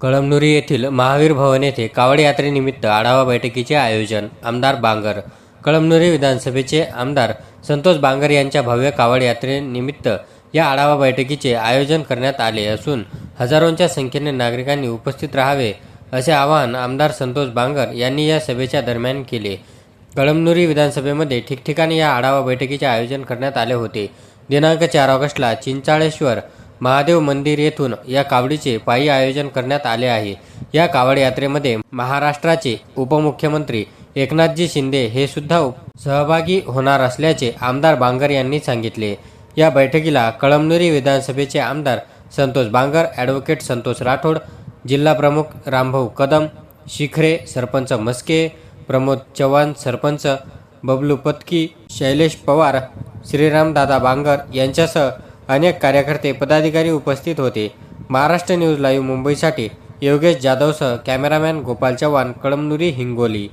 कळमनुरी येथील महावीर भवन येथे कावड यात्रेनिमित्त आढावा बैठकीचे आयोजन आमदार बांगर. कळमनुरी विधानसभेचे आमदार संतोष बांगर यांच्या भव्य कावड यात्रेनिमित्त या आढावा बैठकीचे आयोजन करण्यात आले असून हजारोंच्या संख्येने नागरिकांनी उपस्थित राहावे असे आवाहन आमदार संतोष बांगर यांनी या सभेच्या दरम्यान केले. कळमनुरी विधानसभेमध्ये ठिकठिकाणी या आढावा बैठकीचे आयोजन करण्यात आले होते. दिनांक चार ऑगस्टला चिंचाळेश्वर महादेव मंदिर येथून या कावडीचे पायी आयोजन करण्यात आले आहे. या कावड यात्रेमध्ये महाराष्ट्राचे उपमुख्यमंत्री एकनाथजी शिंदे हे सुद्धा सहभागी होणार असल्याचे आमदार बांगर यांनी सांगितले. या बैठकीला कळमनुरी विधानसभेचे आमदार संतोष बांगर ॲडव्होकेट संतोष राठोड जिल्हा प्रमुख रामभाऊ कदम शिखरे सरपंच मस्के प्रमोद चव्हाण सरपंच बबलू पत्की शैलेश पवार श्रीरामदादा बांगर यांच्यासह अनेक कार्यकर्ते पदाधिकारी उपस्थित होते. महाराष्ट्र न्यूज लाईव्ह मुंबईसाठी योगेश जाधवसह कॅमेरामॅन गोपाल चव्हाण कळमनुरी हिंगोली.